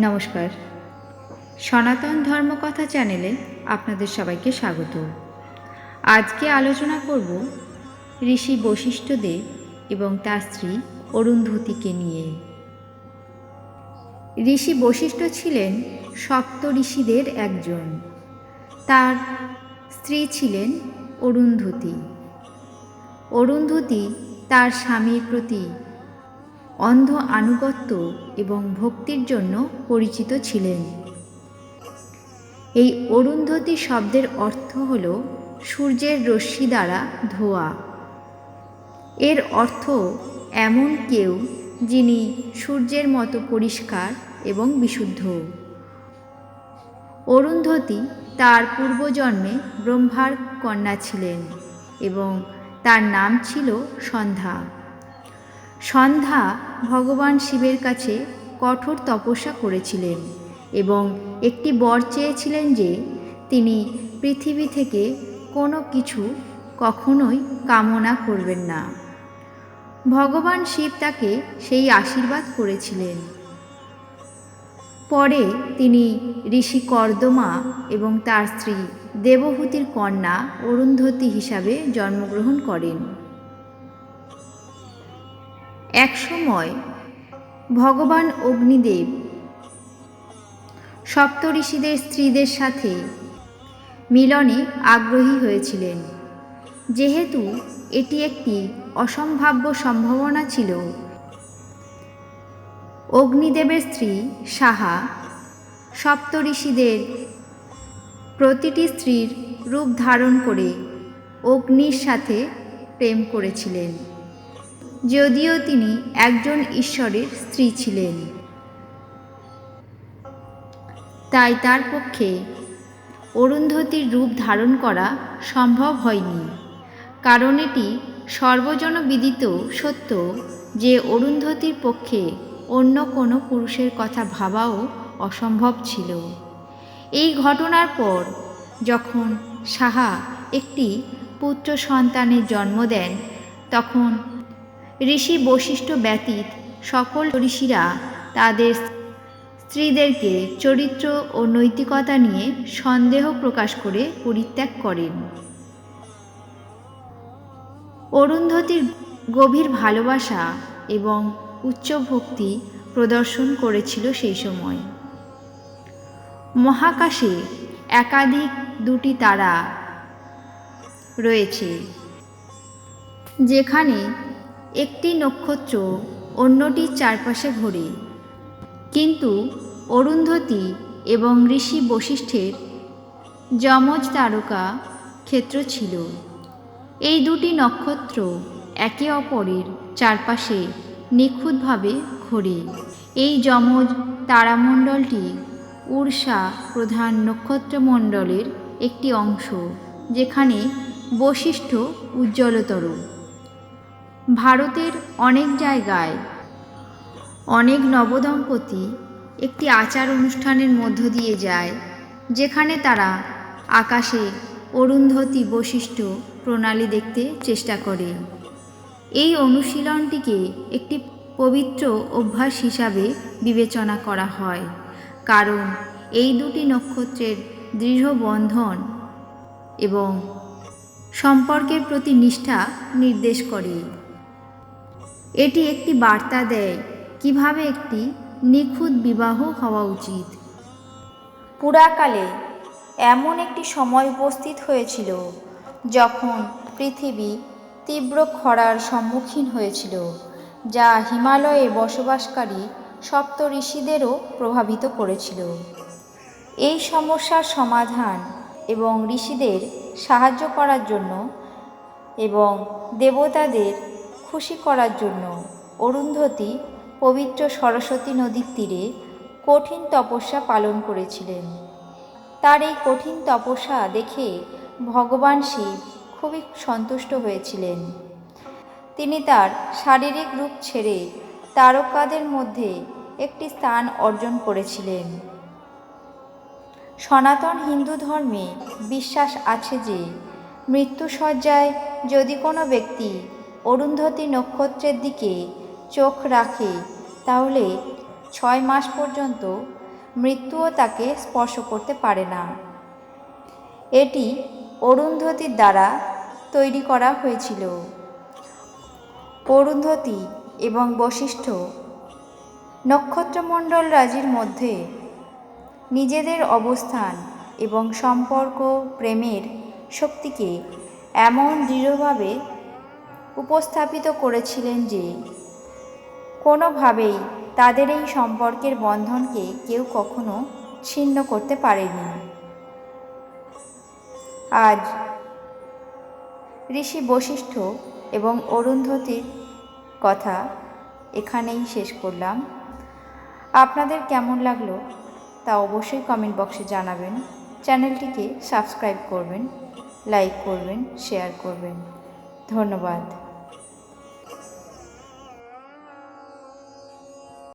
নমস্কার। সনাতন ধর্মকথা চ্যানেলে আপনাদের সবাইকে স্বাগত। আজকে আলোচনা করব ঋষি বশিষ্ঠদেব এবং তার স্ত্রী অরুন্ধতীকে নিয়ে। ঋষি বশিষ্ঠ ছিলেন সপ্ত ঋষিদের একজন। তার স্ত্রী ছিলেন অরুন্ধতী। অরুন্ধতী তার স্বামীর প্রতি অন্ধ আনুগত্য এবং ভক্তির জন্য পরিচিত ছিলেন। এই অরুন্ধতী শব্দের অর্থ হল সূর্যের রশ্মি দ্বারা ধোয়া। এর অর্থ এমন কেউ যিনি সূর্যের মতো পরিষ্কার এবং বিশুদ্ধ। অরুন্ধতী তার পূর্বজন্মে ব্রহ্মার কন্যা ছিলেন এবং তার নাম ছিল সন্ধ্যা। সন্ধ্যা ভগবান শিবের কাছে কঠোর তপস্যা করেছিলেন এবং একটি বর চেয়েছিলেন যে তিনি পৃথিবী থেকে কোনো কিছু কখনোই কামনা করবেন না। ভগবান শিব তাকে সেই আশীর্বাদ করেছিলেন। পরে তিনি ঋষি কর্দমা এবং তার স্ত্রী দেবহূতির কন্যা অরুন্ধতী হিসাবে জন্মগ্রহণ করেন। একসময় ভগবান অগ্নিদেব সপ্তঋষিদের স্ত্রীদের সাথে মিলনে আগ্রহী হয়েছিলেন। যেহেতু এটি একটি অসম্ভাব্য সম্ভাবনা ছিল, অগ্নিদেবের স্ত্রী সাহা সপ্তঋষিদের প্রতিটি স্ত্রীর রূপ ধারণ করে অগ্নির সাথে প্রেম করেছিলেন। যদিও তিনি একজন ঈশ্বরের স্ত্রী ছিলেন। তাই তার পক্ষে অরুন্ধতির রূপ ধারণ করা সম্ভব হয়নি। কারণ এটি সর্বজনবিদিত সত্য যে অরুন্ধতির পক্ষে অন্য কোনো পুরুষের কথা ভাবাও অসম্ভব ছিল। এই ঘটনার পর যখন সাহা একটি পুত্র সন্তানের জন্ম দেন, তখন ঋষি বৈশিষ্ট্য ব্যতীত সকল ঋষিরা তাদের স্ত্রীদেরকে চরিত্র ও নৈতিকতা নিয়ে সন্দেহ প্রকাশ করে পরিত্যাগ করেন। অরুন্ধতির গভীর ভালোবাসা এবং উচ্চ ভক্তি প্রদর্শন করেছিল সেই সময়। মহাকাশে একাধিক দুটি তারা রয়েছে, যেখানে একটি নক্ষত্র অন্যটির চারপাশে ঘোরে কিন্তু অরুন্ধতী এবং ঋষি বশিষ্ঠের যমজ তারকা ক্ষেত্র ছিল। এই দুটি নক্ষত্র একে অপরের চারপাশে নিখুঁতভাবে ঘোরে। এই যমজ তারামণ্ডলটি উড়ষা প্রধান নক্ষত্রমণ্ডলের একটি অংশ, যেখানে বৈশিষ্ট্য উজ্জ্বলতর। ভারতের অনেক জায়গায় অনেক নবদম্পতি একটি আচার অনুষ্ঠানের মধ্য দিয়ে যায়, যেখানে তারা আকাশে অরুন্ধতী বৈশিষ্ট্য প্রণালী দেখতে চেষ্টা করে। এই অনুশীলনটিকে একটি পবিত্র অভ্যাস হিসাবে বিবেচনা করা হয়, কারণ এই দুটি নক্ষত্রের দৃঢ় বন্ধন এবং সম্পর্কের প্রতি নিষ্ঠা নির্দেশ করে। এটি একটি বার্তা দেয় কীভাবে একটি নিখুঁত বিবাহ হওয়া উচিত। পুরাকালে এমন একটি সময় উপস্থিত হয়েছিল যখন পৃথিবী তীব্র খরার সম্মুখীন হয়েছিল, যা হিমালয়ে বসবাসকারী সপ্ত ঋষিদেরও প্রভাবিত করেছিল। এই সমস্যার সমাধান এবং ঋষিদের সাহায্য করার জন্য এবং দেবতাদের খুশি করার জন্য অরুন্ধতী পবিত্র সরস্বতী নদীর তীরে কঠিন তপস্যা পালন করেছিলেন। তার এই কঠিন তপস্যা দেখে ভগবান শিব খুবই সন্তুষ্ট হয়েছিলেন। তিনি তার শারীরিক রূপ ছেড়ে তারকাদের মধ্যে একটি স্থান অর্জন করেছিলেন। সনাতন হিন্দু ধর্মে বিশ্বাস আছে যে মৃত্যুসজ্জায় যদি কোনো ব্যক্তি অরুন্ধতী নক্ষত্রের দিকে চোখ রাখে, তাহলে ছয় মাস পর্যন্ত মৃত্যুও তাকে স্পর্শ করতে পারে না। এটি অরুন্ধতির দ্বারা তৈরি করা হয়েছিল। অরুন্ধতী এবং বশিষ্ঠ নক্ষত্রমণ্ডল রাজির মধ্যে নিজেদের অবস্থান এবং সম্পর্ক, প্রেমের শক্তিকে এমন দৃঢ়ভাবে উপস্থাপিত করেছিলেন যে, কোনোভাবেই তাদের এই সম্পর্কের বন্ধনকে কেউ কখনো ছিন্ন করতে পারেনি। আজ ঋষি বশিষ্ঠ এবং অরুন্ধতির কথা এখানেই শেষ করলাম। আপনাদের কেমন লাগল তা অবশ্যই কমেন্ট বক্সে জানাবেন। চ্যানেলটিকে সাবস্ক্রাইব করবেন লাইক করবেন শেয়ার করবেন। ধন্যবাদ।